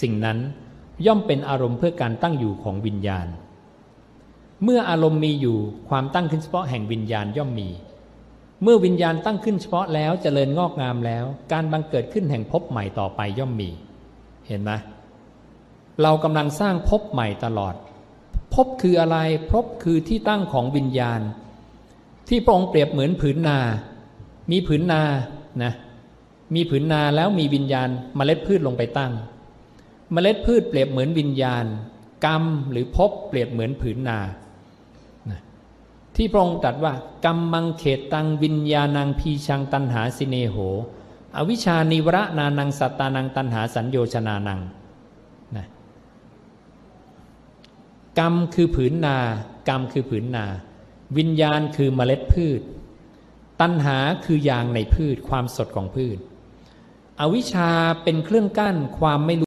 สิ่งนั้นย่อมเป็นอารมณ์เพื่อการตั้งอยู่ของวิญญาณ เมื่ออารมณ์มีอยู่ความตั้งขึ้นเฉพาะแห่งวิญญาณย่อมมี เมื่อวิญญาณตั้งขึ้นเฉพาะแล้วเจริญงอกงามแล้ว การบังเกิดขึ้นแห่งภพใหม่ต่อไปย่อมมี เห็นไหมเรากำลังสร้างภพใหม่ตลอดภพคืออะไรภพคือที่ตั้งของวิญญาณ ที่พระองค์เปรียบเหมือนผืนนา มีผืนนานะมีผืนนาแล้วมีวิญญาณเมล็ดพืชลงไปตั้ง เมล็ดพืชเปรียบเหมือนวิญญาณ กรรมหรือภพเปรียบเหมือนผืนนา ที่พระองค์ตรัสว่ากรรมมังเขตตังวิญญาณังพีชังตันหาสิเนโห อวิชานิวระนานังสัตตานังตันหาสัญโยชนานังนะกรรมคือผืนนา กรรมคือผืนนา วิญญาณคือเมล็ดพืช ตัณหาคือยางในพืชความสดของพืช อวิชชาเป็นเครื่องกั้นความไม่รู้